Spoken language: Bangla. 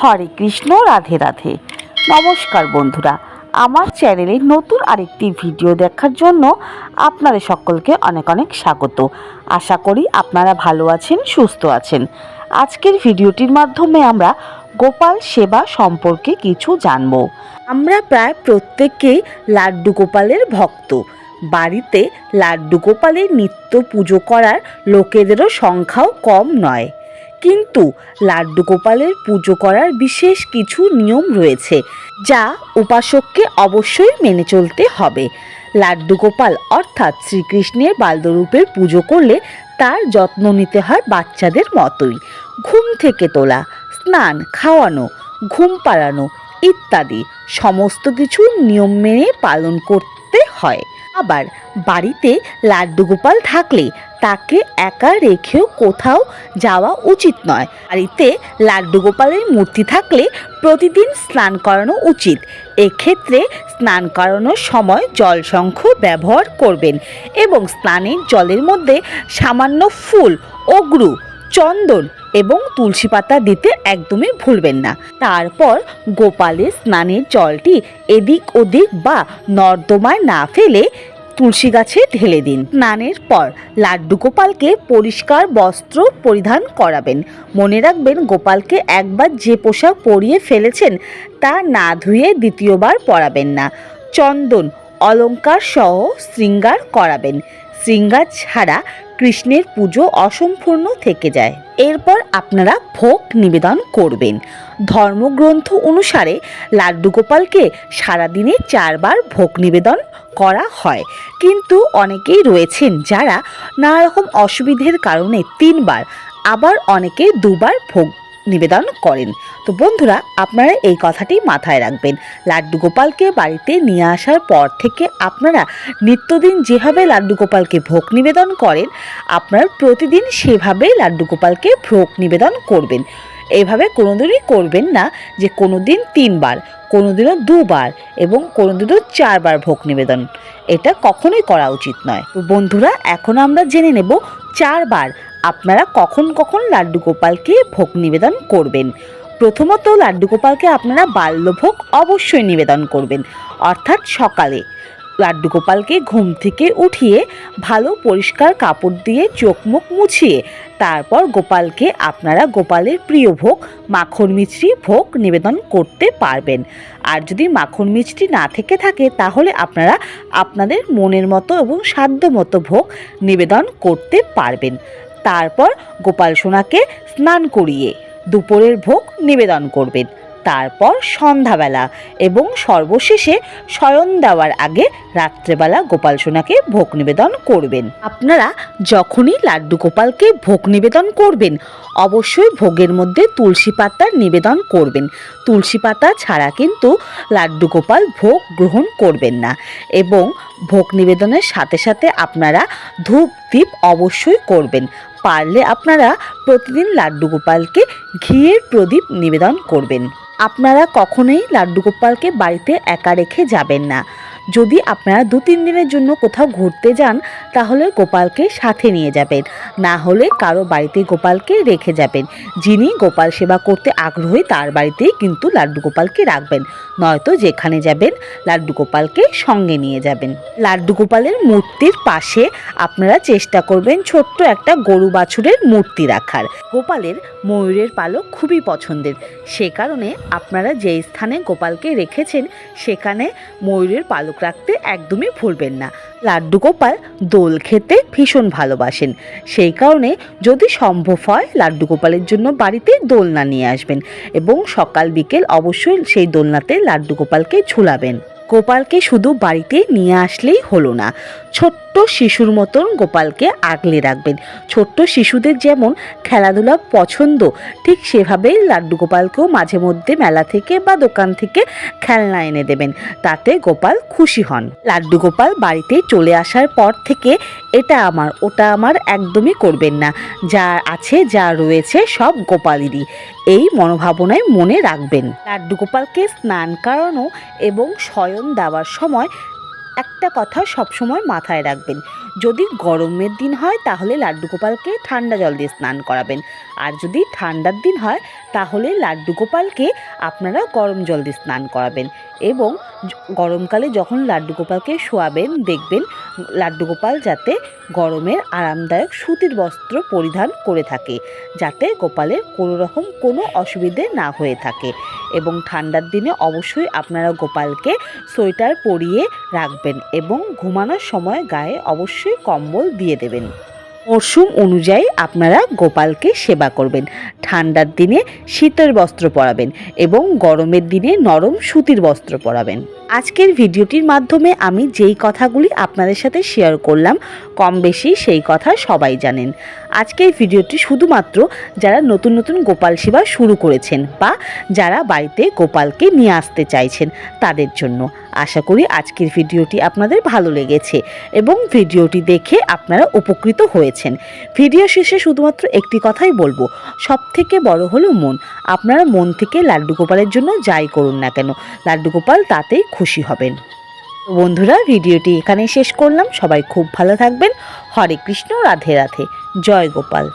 হরে কৃষ্ণ, রাধে রাধে। নমস্কার বন্ধুরা, আমার চ্যানেলে নতুন আরেকটি ভিডিও দেখার জন্য আপনাদের সকলকে অনেক অনেক স্বাগত। আশা করি আপনারা ভালো আছেন, সুস্থ আছেন। আজকের ভিডিওটির মাধ্যমে আমরা গোপাল সেবা সম্পর্কে কিছু জানব। আমরা প্রায় প্রত্যেকেই লাড্ডু গোপালের ভক্ত। বাড়িতে লাড্ডু গোপালের নিত্য পুজো করার লোকেদেরও সংখ্যাও কম নয়। কিন্তু লাড্ডু গোপালের পুজো করার বিশেষ কিছু নিয়ম রয়েছে, যা উপাসককে অবশ্যই মেনে চলতে হবে। লাড্ডু গোপাল অর্থাৎ শ্রীকৃষ্ণের বাল্যরূপের পুজো করলে তার যত্ন নিতে হয় বাচ্চাদের মতোই। ঘুম থেকে তোলা, স্নান, খাওয়ানো, ঘুম পাড়ানো ইত্যাদি সমস্ত কিছু নিয়ম মেনে পালন করতে হয়। আবার বাড়িতে লাড্ডু গোপাল থাকলে তাকে একা রেখেও কোথাও যাওয়া উচিত নয়। বাড়িতে লাড্ডু গোপালের মূর্তি থাকলে প্রতিদিন স্নান করানো উচিত। এক্ষেত্রে স্নান করানোর সময় জলসংখ্য ব্যবহার করবেন এবং স্নানের জলের মধ্যে সামান্য ফুল, অগ্রু, চন্দন এবং তুলসী পাতা দিতে একদমই ভুলবেন না। তারপর গোপালের স্নানের জলটি এদিক ওদিক বা নর্দমায় না ফেলে তুলসী গাছে ঢেলে দিন। স্নানের পর লাড্ডু গোপালকে পরিষ্কার বস্ত্র পরিধান করাবেন। মনে রাখবেন গোপালকে একবার যে পোশাক পরিয়ে ফেলেছেন তা না ধুয়ে দ্বিতীয়বার পরাবেন না। চন্দন অলংকার সহ শৃঙ্গার করাবেন। শৃঙ্গার ছাড়া কৃষ্ণের পুজো অসম্পূর্ণ থেকে যায়। এরপর আপনারা ভোগ নিবেদন করবেন। ধর্মগ্রন্থ অনুসারে লাড্ডুগোপালকে সারাদিনে চারবার ভোগ নিবেদন করা হয়। কিন্তু অনেকেই রয়েছেন যারা নানা রকম অসুবিধের কারণে তিনবার, আবার অনেকে দুবার ভোগ নিবেদন করেন। তো বন্ধুরা, আপনারা এই কথাটি মাথায় রাখবেন। লাড্ডু গোপালকে বাড়িতে নিয়ে আসার পর থেকে আপনারা নিত্যদিন যেভাবে লাড্ডু গোপালকে ভোগ নিবেদন করেন, আপনারা প্রতিদিন সেভাবেই লাড্ডু গোপালকে ভোগ নিবেদন করবেন। এভাবে কোনোদিনই করবেন না যে কোনো দিন তিনবার কোনো দিনও দুবার এবং কোনো দিনও চারবার ভোগ নিবেদন। এটা কখনোই করা উচিত নয়। তো বন্ধুরা, এখন আমরা জেনে নেব চারবার আপনারা কখন কখন লাড্ডু গোপালকে ভোগ নিবেদন করবেন? প্রথমত লাড্ডু গোপালকে আপনারা বাল্যভোগ অবশ্যই নিবেদন করবেন। অর্থাৎ সকালে লাড্ডু গোপালকে ঘুম থেকে উঠিয়ে ভালো পরিষ্কার কাপড় দিয়ে চোখ মুখ মুছিয়ে তারপর গোপালকে আপনারা গোপালের প্রিয় ভোগ, মাখন মিষ্টি ভোগ নিবেদন করতে পারবেন। আর যদি মাখন মিষ্টি না থেকে থাকে, তাহলে আপনারা আপনাদের মনের মতো এবং সাধ্য মতো ভোগ নিবেদন করতে পারবেন। তারপর গোপাল সোনাকে স্নান করিয়ে দুপুরের ভোগ নিবেদন করবেন। তারপর সন্ধ্যাবেলা এবং সর্বশেষে শয়ন দেওয়ার আগে রাত্রেবেলা গোপাল সোনাকে ভোগ নিবেদন করবেন। আপনারা যখনই লাড্ডু গোপালকে ভোগ নিবেদন করবেন, অবশ্যই ভোগের মধ্যে তুলসী পাতার নিবেদন করবেন। তুলসী পাতা ছাড়া কিন্তু লাড্ডু গোপাল ভোগ গ্রহণ করবেন না এবং ভোগ নিবেদনের সাথে সাথে আপনারা ধূপ দ্বীপ অবশ্যই করবেন। পারলে আপনারা প্রতিদিন লাড্ডু গোপালকে ঘিয়ের প্রদীপ নিবেদন করবেন। আপনারা কখনোই লাড্ডু গোপালকে বাড়িতে একা রেখে যাবেন না। যদি আপনারা দু তিন দিনের জন্য কোথাও ঘুরতে যান, তাহলে গোপালকে সাথে নিয়ে যাবেন। না হলে কারও বাড়িতে গোপালকে রেখে যাবেন। যিনি গোপাল সেবা করতে আগ্রহী, তার বাড়িতেই কিন্তু লাড্ডু গোপালকে রাখবেন। নয়তো যেখানে যাবেন, লাড্ডু গোপালকে সঙ্গে নিয়ে যাবেন। লাড্ডু গোপালের মূর্তির পাশে আপনারা চেষ্টা করবেন ছোট্ট একটা গরু বাছুরের মূর্তি রাখার। গোপালের ময়ূরের পালক খুবই পছন্দের। সে কারণে আপনারা যে স্থানে গোপালকে রেখেছেন, সেখানে ময়ূরের পালক রাখতে একদমই ভুলবেন না। লাড্ডু গোপাল দোল খেতে ভীষণ ভালোবাসেন। সেই কারণে যদি সম্ভব হয় লাড্ডু গোপালের জন্য বাড়িতে দোলনা নিয়ে আসবেন এবং সকাল, বিকেল অবশ্যই সেই দোলনাতে লাড্ডু গোপালকে ঝুলাবেন। গোপালকে শুধু বাড়িতে নিয়ে আসলেই হলো না। ছোট্ট শিশুর মতন গোপালকে আগলে রাখবেন। ছোট্ট শিশুদের যেমন খেলাধুলা পছন্দ, ঠিক সেভাবেই লাড্ডু গোপালকেও মাঝে মধ্যে মেলা থেকে বা দোকান থেকে খেলনা এনে দেবেন। তাতে গোপাল খুশি হন। লাড্ডু গোপাল বাড়িতে চলে আসার পর থেকে এটা আমার, ওটা আমার একদমই করবেন না। যা আছে, যা রয়েছে সব গোপালেরই। এই মনোভাবনায় মনে রাখবেন। লাড্ডু গোপালকে স্নান করানো এবং শয়ন দেওয়ার সময় একটা কথা সবসময় মাথায় রাখবেন। যদি গরমের দিন হয়, তাহলে লাড্ডু গোপালকে ঠান্ডা জল দিয়ে স্নান করাবেন। আর যদি ঠান্ডার দিন হয়, তাহলে লাড্ডু গোপালকে আপনারা গরম জল দিয়ে স্নান করাবেন। এবং গরমকালে যখন লাড্ডু গোপালকে শোয়াবেন, দেখবেন লাড্ডু গোপাল যাতে গরমের আরামদায়ক সুতির বস্ত্র পরিধান করে থাকে, যাতে গোপালের কোনো রকম কোনো অসুবিধে না হয়ে থাকে। এবং ঠান্ডার দিনে অবশ্যই আপনারা গোপালকে সোয়েটার পরিয়ে রাখবেন। এবং ঘুমানোর সময় গায়ে অবশ্যই কম্বল দিয়ে দেবেন। মরশুম অনুযায়ী আপনারা গোপালকে সেবা করবেন। ঠান্ডার দিনে শীতের বস্ত্র পরাবেন এবং গরমের দিনে নরম সুতির বস্ত্র পরাবেন। আজকের ভিডিওটির মাধ্যমে আমি যেই কথাগুলি আপনাদের সাথে শেয়ার করলাম, কম বেশি সেই কথা সবাই জানেন। আজকের ভিডিওটি শুধুমাত্র যারা নতুন নতুন গোপাল সেবা শুরু করেছেন বা যারা বাড়িতে গোপালকে নিয়ে আসতে চাইছেন তাদের জন্য। আশা করি আজকের ভিডিওটি আপনাদের ভালো লেগেছে এবং ভিডিওটি দেখে আপনারা উপকৃত হয়েছেন। ভিডিও শেষে শুধুমাত্র একটি কথাই বলব সব থেকে বড় হলো মন। আপনারা মন থেকে লাড্ডু গোপালের জন্য যাই করুন না কেন, লাড্ডু গোপাল তাতেই খুশি হবেন। বন্ধুরা, ভিডিওটি এখানে শেষ করলাম। সবাই খুব ভালো থাকবেন। হরে কৃষ্ণ, রাধে রাধে। জয় গোপাল।